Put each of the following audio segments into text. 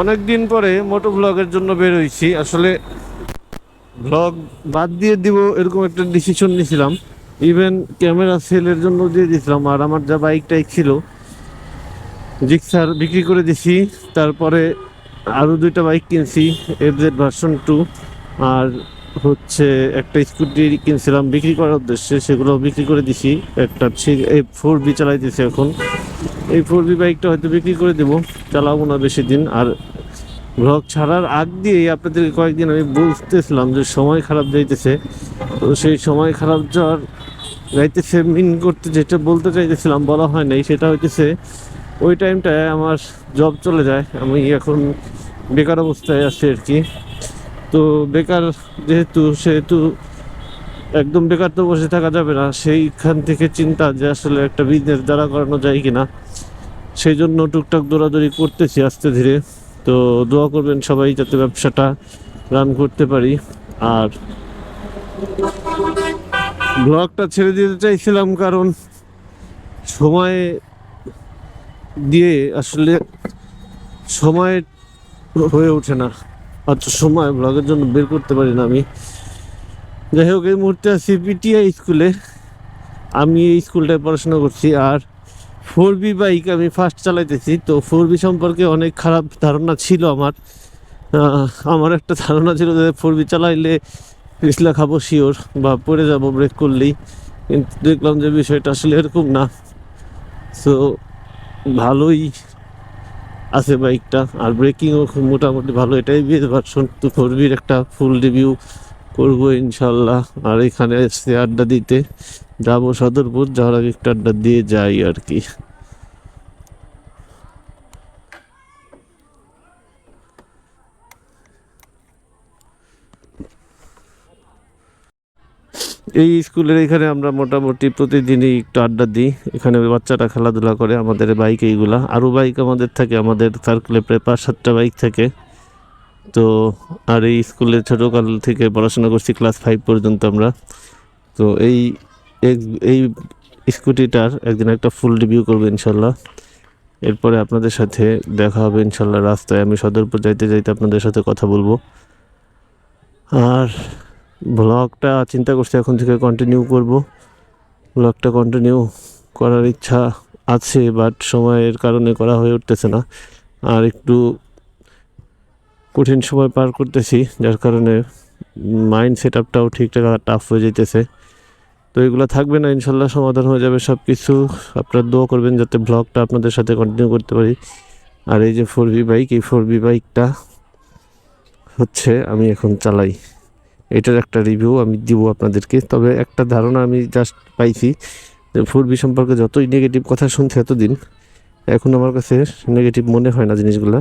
অনেক দিন পরে মোটো ব্লগের জন্য বের হয়েছি আসলে ব্লগ বাদ দিয়ে দিব এরকম একটা ডিসিশন নিয়েছিলাম ইভেন ক্যামেরা সেলের জন্য দিয়ে দিয়েছিলাম আর আমার যা বাইক টাইক ছিল জিক্সার বিক্রি করে দিছি। তারপরে আরও দুইটা বাইক কিনছি এফ জেড ভার্সন টু আর হচ্ছে একটা স্কুটি কিনছিলাম বিক্রি করার উদ্দেশ্যে সেগুলো বিক্রি করে দিছি। একটা এফ ফোর বি চালাইতেছি এখন। এই ফোর বি বাইকটা হয়তো বিক্রি করে দেবো, চালাবো না বেশি দিন। আর ব্লগ ছাড়ার আগ দিয়েই আপনাদেরকে কয়েকদিন আমি বুঝতেছিলাম যে সময় খারাপ যাইতেছে। তো সেই সময় খারাপ যাওয়ার যাইতেছে মিন করতে যেটা বলতে চাইতেছিলাম, বলা হয় নাই, সেটা হইতেছে ওই টাইমটায় আমার জব চলে যায়, আমি এখন বেকার অবস্থায় আছি আর কি। তো বেকার যেহেতু, সেহেতু একদম বেকার তো বসে থাকা যাবে না। সেইখান থেকে চিন্তা যে আসলে একটা বিজনেস দাঁড়া করানো যায় কিনা। সেই জন্য টুকটাক দৌড়াদৌড়ি করতেছি আস্তে ধীরে। তো দোয়া করবেন সবাই যাতে ব্যবসাটা রান করতে পারি। আর ব্লগটা ছেড়ে দিতে চাইছিলাম কারণ সময় দিয়ে আসলে সময় হয়ে ওঠে না। আচ্ছা সময় ব্লগের জন্য বের করতে পারি না আমি। যাই হোক, এই মুহূর্তে আছি পিটিআই স্কুলে। আমি এই স্কুলটায় পড়াশোনা করছি আর ফোর বি বাইক আমি ফার্স্ট চালাইতেছি। তো ফোর বি সম্পর্কে অনেক খারাপ ধারণা ছিল আমার। আমার একটা ধারণা ছিল যে ফোর বি চালাইলে পিছলা খাব শিওর বা পড়ে যাব ব্রেক করলেই। কিন্তু দেখলাম যে বিষয়টা আসলে এরকম না। সো ভালোই আছে বাইকটা। আর ব্রেকিংও খুব মোটামুটি ভালো। এটাই বিয়ে ভার্সন তো ফোর বির একটা ফুল রিভিউ করব ইনশাল্লাহ আর এখানে এসে আড্ডা দিতে যাব সদরপুর, যাওয়ার আগে একটা আড্ডা দিয়ে যাই আর কি। এই স্কুলের এখানে আমরা মোটামুটি প্রতিদিনই একটু আড্ডা দিই। এখানে বাচ্চারা খেলাধুলা করে, আমাদের বাইক এইগুলা। আরও বাইক আমাদের থাকে, আমাদের সার্কেলে প্রায় পাঁচ সাতটা বাইক থাকে। তো আর এই স্কুলে ছোটোকাল থেকে পড়াশোনা করছি ক্লাস ফাইভ পর্যন্ত আমরা। তো এই এই স্কুটিটার একদিন একটা ফুল রিভিউ করব ইনশাল্লাহ। এরপরে আপনাদের সাথে দেখা হবে ইনশাল্লাহ রাস্তায়। আমি সদরপুর যাইতে যাইতে আপনাদের সাথে কথা বলব। আর ব্লগটা চিন্তা করছি এখন থেকে কন্টিনিউ করব। ব্লগটা কন্টিনিউ করার ইচ্ছা আছে বাট সময়ের কারণে করা হয়ে উঠতেছে না। আর একটু কঠিন সময় পার করতেছি, যার কারণে মাইন্ড সেট আপটাও ঠিকঠাক টাফ হয়ে যেতেছে তো এগুলো থাকবে না, ইনশাল্লাহ সমাধান হয়ে যাবে সব কিছু আপনারা দোয়া করবেন যাতে ব্লগটা আপনাদের সাথে কন্টিনিউ করতে পারি। আর এই যে ফোর বি বাইক এই ফোর বি বাইকটা হচ্ছে আমি এখন চালাই। এটার একটা রিভিউ আমি দিব আপনাদেরকে। তবে একটা ধারণা আমি জাস্ট পাইছি যে ফোর বি সম্পর্কে যতই নেগেটিভ কথা শুনছি এতদিন, এখন আমার কাছে নেগেটিভ মনে হয় না জিনিসগুলো।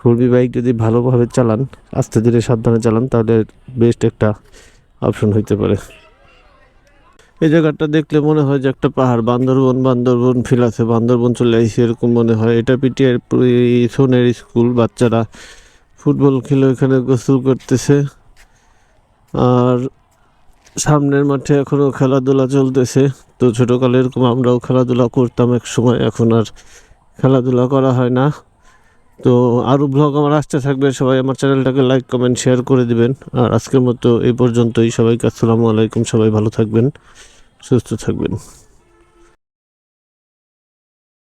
ফোর বি বাইক যদি ভালোভাবে চালান, আস্তে ধীরে সাবধানে চালান, তাহলে বেস্ট একটা অপশন হইতে পারে। এই জায়গাটা দেখলে মনে হয় যে একটা পাহাড়, বান্দরবন বান্দরবন ফিল আছে, বান্দরবন চলে আইসি এরকম মনে হয়। এটা পিটিআর সোনের স্কুল বাচ্চারা ফুটবল খেলে এখানে গোসল করতেছে। আর সামনের মাঠে এখনও খেলাধুলা চলতেছে। তো ছোটোকালে এরকম আমরাও খেলাধুলা করতাম এক সময়, এখন আর খেলাধুলা করা হয় না। তো আরও ব্লগ আমার আসতে থাকবে, সবাই আমার চ্যানেলটাকে লাইক কমেন্ট শেয়ার করে দিবেন। আর আজকের মতো এই পর্যন্তই, সবাইকে আসসালামু আলাইকুম, সবাই ভালো থাকবেন, সুস্থ থাকবেন।